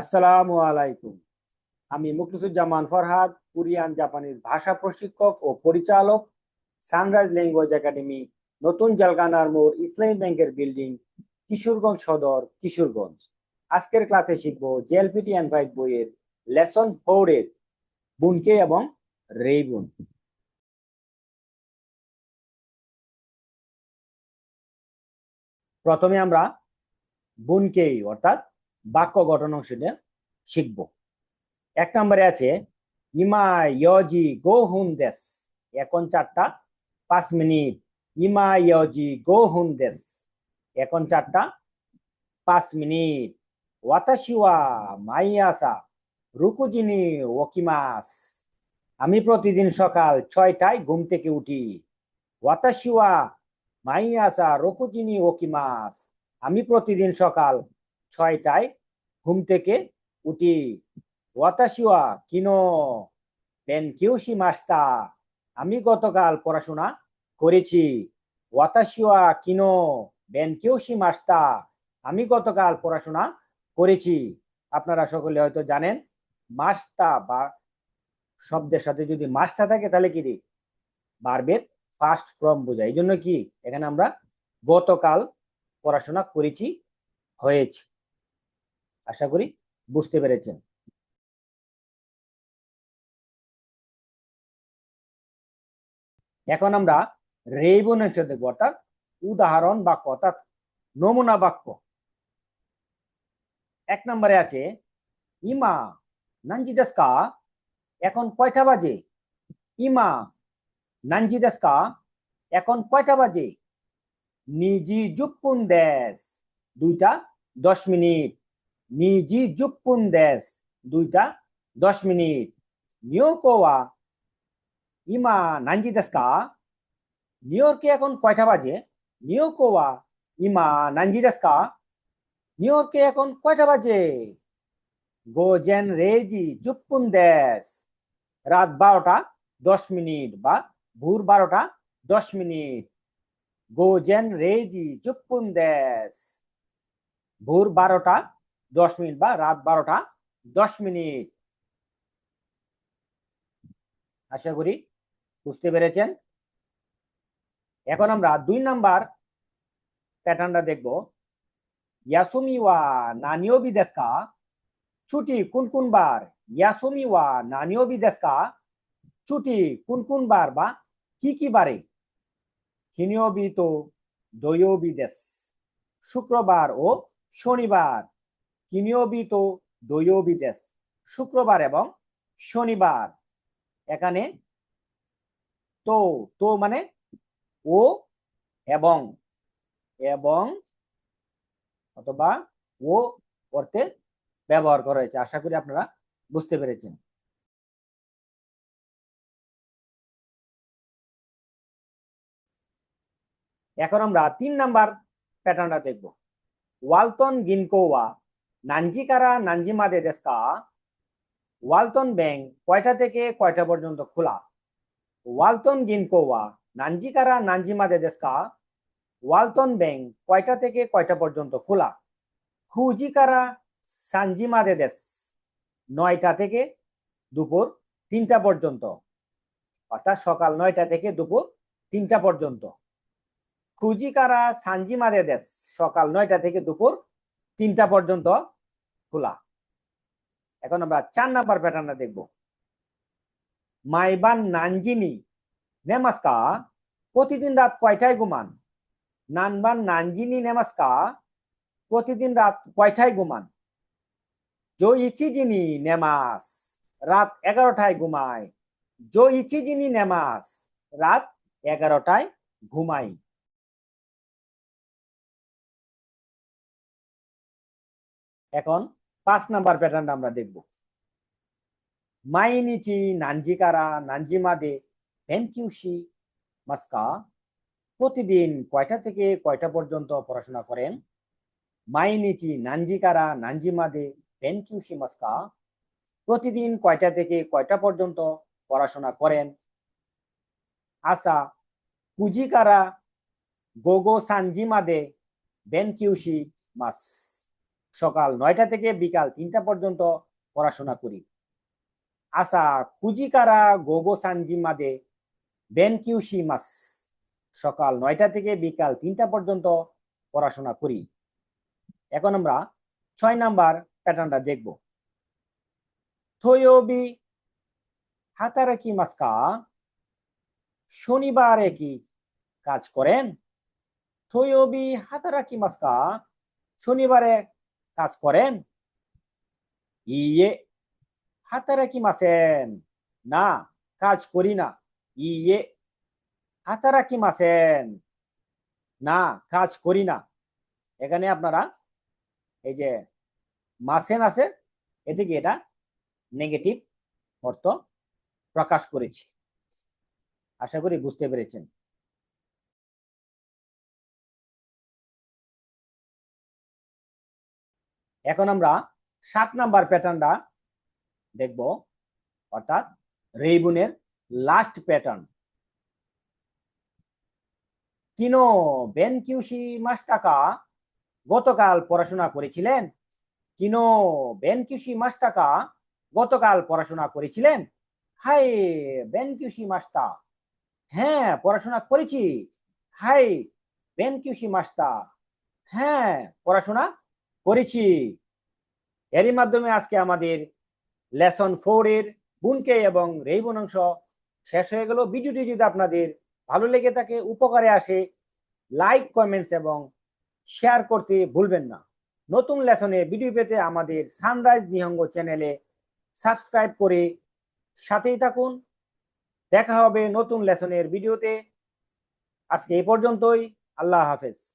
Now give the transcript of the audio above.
আসসালামু আলাইকুম। আমি মুখলিসুজ্জামান ফরহাদ, কোরিয়ান জাপানিজ ভাষা প্রশিক্ষক ও পরিচালক, সানরাইজ ল্যাঙ্গুয়েজ একাডেমি, নতুন জলগানার মোড় ইসলামী ব্যাংকের বিল্ডিং, কিশোরগঞ্জ সদর, কিশোরগঞ্জ। আজকের ক্লাসে শিখব জেএলপিটি এন্ড ফাইভ বইয়ের লেসন ফোরের বুনকে এবং রেইবুন প্রথমে আমরা বুনকেই, অর্থাৎ বাক্য গঠন অংশটা শিখব। এক নম্বরে আছে ইমা ইয়জি গো হুন দেশ এখন চারটা, পাঁচ মিনিট। ইমা ইয়জি গো হুন দেশ এখন চারটা, পাঁচ মিনিট। ওয়াতাশিওয়া মাইয়াসা রুকুজিনি ওকিমাস। আমি প্রতিদিন সকাল ছয়টায় ঘুম থেকে উঠি। ওয়াতাশিওয়া মাইয়াসা রকুজিনি ওকিমাস। আমি প্রতিদিন সকাল ছয়টায় ঘুম থেকে উঠি। ওয়াতাশিওয়া কিনো? বেন কিউশি মাস্তা আমি গতকাল পড়াশোনা করেছি। ওয়াতাশিওয়া কিনো? বেন কিউশি মাস্তা আমি গতকাল পড়াশোনা করেছি। আপনারা সকলে হয়তো জানেন, মাস্তা বা শব্দের সাথে যদি মাস্তা থাকে তাহলে কি রে বার্বের ফার্স্ট ফর্ম বোঝায়। এই জন্য কি? এখানে আমরা গতকাল পড়াশোনা করেছি, হয়েছে। আশা করি বুঝতে পেরেছেন। এখন আমরা রেইবনের সাথে অর্থাৎ উদাহরণ বাক্য অর্থাৎ নমুনা বাক্য। এক নম্বরে আছে, ইমা নাঞ্জি দেশকা এখন কয়টা বাজে? ইমা নাঞ্জি দেশকা এখন কয়টা বাজে? নিজি জুপ্পুন দেশ দুইটা দশ মিনিট। নিজি জুপ্পুন দেশ। দুইটা, দশ মিনিট। নিয়োকোয়া ইমা নাঞ্জি দেশকা। নিউইয়র্কে এখন কয়টা বাজে? নিয়োকোয়া ইমা নাঞ্জি দেশকা। নিউইয়র্কে এখন কয়টা বাজে? গোজেন রেজি জুপ্পুন দেশ। রাত বারোটা, দশ মিনিট বা ভোর বারোটা, দশ মিনিট। গোজেন রেজি জুপ্পুন দেশ। ভোর বারোটা দশ মিনিট বা রাত বারোটা, দশ মিনিট। আশা করি বুঝতে পেরেছেন। এখন আমরা দুই নাম্বার প্যাটার্নটা দেখব। ইয়াসুমি ওয়া নানিও বিদেশকা ছুটি কোন কোন বার? ইয়াসুমি ওয়া নানিও বিদেশকা ছুটি কোন কোন বার বা কি কি বারে? হিনিয়বি তো দয়োবি দেশ শুক্রবার ও শনিবার। কিনিয়বি তো দয়োবি দেশ, শুক্রবার এবং শনিবার। এখানে তো তো মানে ও এবং এবং অথবা ও অর্থে ব্যবহার করা হয়েছে। আশা করি আপনারা বুঝতে পেরেছেন। এখন আমরা তিন নাম্বার প্যাটার্নটা দেখব। ওয়ালটন গিনকোয়া নাঞ্জিকারা নাঞ্জিমাদে দেশকা? ওয়ালটন ব্যাংক কয়টা থেকে কয়টা পর্যন্ত খোলা? ওয়ালটন গিনকোয়া নাঞ্জিকারা নাঞ্জিমাদে দেশকা? ওয়ালটন ব্যাংক কয়টা থেকে কয়টা পর্যন্ত খোলা? খুজিকারা সানজিমাদে দেশ? নয়টা থেকে দুপুর তিনটা পর্যন্ত। অর্থাৎ সকাল নয়টা থেকে দুপুর তিনটা পর্যন্ত। খুজিকারা সানজিমাদে দেশ? সকাল নয়টা থেকে দুপুর তিনটা পর্যন্ত খোলা। এখন আমরা চার নাম্বার প্যাটার্নটা দেখব। মাইবান নানজিনি, নেমাস্কা, প্রতিদিন রাত কয়টায় ঘুমান? নানবান নানজিনি, নেমাস্কা, প্রতিদিন রাত কয়টায় ঘুমান? জো ইচিজিনি নেমাস, রাত এগারোটায় ঘুমায়। জো ইচিজিনি নেমাস, রাত এগারোটায় ঘুমাই। এখন পাঁচ নাম্বার প্যাটার্নটা আমরা দেখব। মাইনিচি, নানজিকারা, নানজিমাদে, ভেনকিউশি, মাস্কা প্রতিদিন কয়টা থেকে কয়টা পর্যন্ত পড়াশোনা করেন? মাইনিচি, নানজিকারা, নানজিমাদে, ভেনকিউশি, মাস্কা প্রতিদিন কয়টা থেকে কয়টা পর্যন্ত পড়াশোনা করেন? আসা কুজিকারা, গোগো, সানজিমাদে বেনকিউশি মাস সকাল নয়টা থেকে বিকাল তিনটা পর্যন্ত পড়াশোনা করি। আসা কুজিকারা গোগো সানজি মাদে বেনকিউশি মাস। সকাল নয়টা থেকে বিকাল তিনটা পর্যন্ত পড়াশোনা করি। এখন আমরা ছয় নাম্বার প্যাটার্নটা দেখব। থয়োবি হাতারাকি মাস্কা শনিবারে কি কাজ করেন? থয়োবি হাতারাকি মাস্কা শনিবারে কাজ করেন? ইয়ে হাতারাকি মাসেন না, কাজ করি না। ইয়ে হাতারাকি মাসেন না, কাজ করি না। এখানে আপনারা এই যে মাসেন আছে এ থেকে এটা নেগেটিভ অর্থ প্রকাশ করেছি। আশা করি বুঝতে পেরেছেন। এখন আমরা সাত নাম্বার প্যাটার্নটা দেখব, অর্থাৎ রেইবুনের লাস্ট প্যাটার্ন কিনো, বেন কিউসি মাস্টাকা গতকাল পড়াশোনা করেছিলেন? কিনো, বেন কিউসি মাস্টাকা গতকাল পড়াশোনা করেছিলেন? হাই বেন কিউসি মাস্টা হ্যাঁ পড়াশোনা করেছি। হাই বেন কিউসি মাস্টা হ্যাঁ পড়াশোনা করেছি। এরই মাধ্যমে আজকে আমাদের লেসন ফোর এর বুনকে এবং রেইবন অংশ শেষ হয়ে গেল। ভিডিওটি যদি আপনাদের ভালো লেগে থাকে, উপকারে আসে, লাইক, কমেন্টস এবং শেয়ার করতে ভুলবেন না। নতুন লেসনে ভিডিও পেতে আমাদের সানরাইজ নিহঙ্গ চ্যানেলে সাবস্ক্রাইব করে সাথেই থাকুন। দেখা হবে নতুন লেসনের ভিডিওতে। আজকে এই পর্যন্তই। আল্লাহ হাফেজ।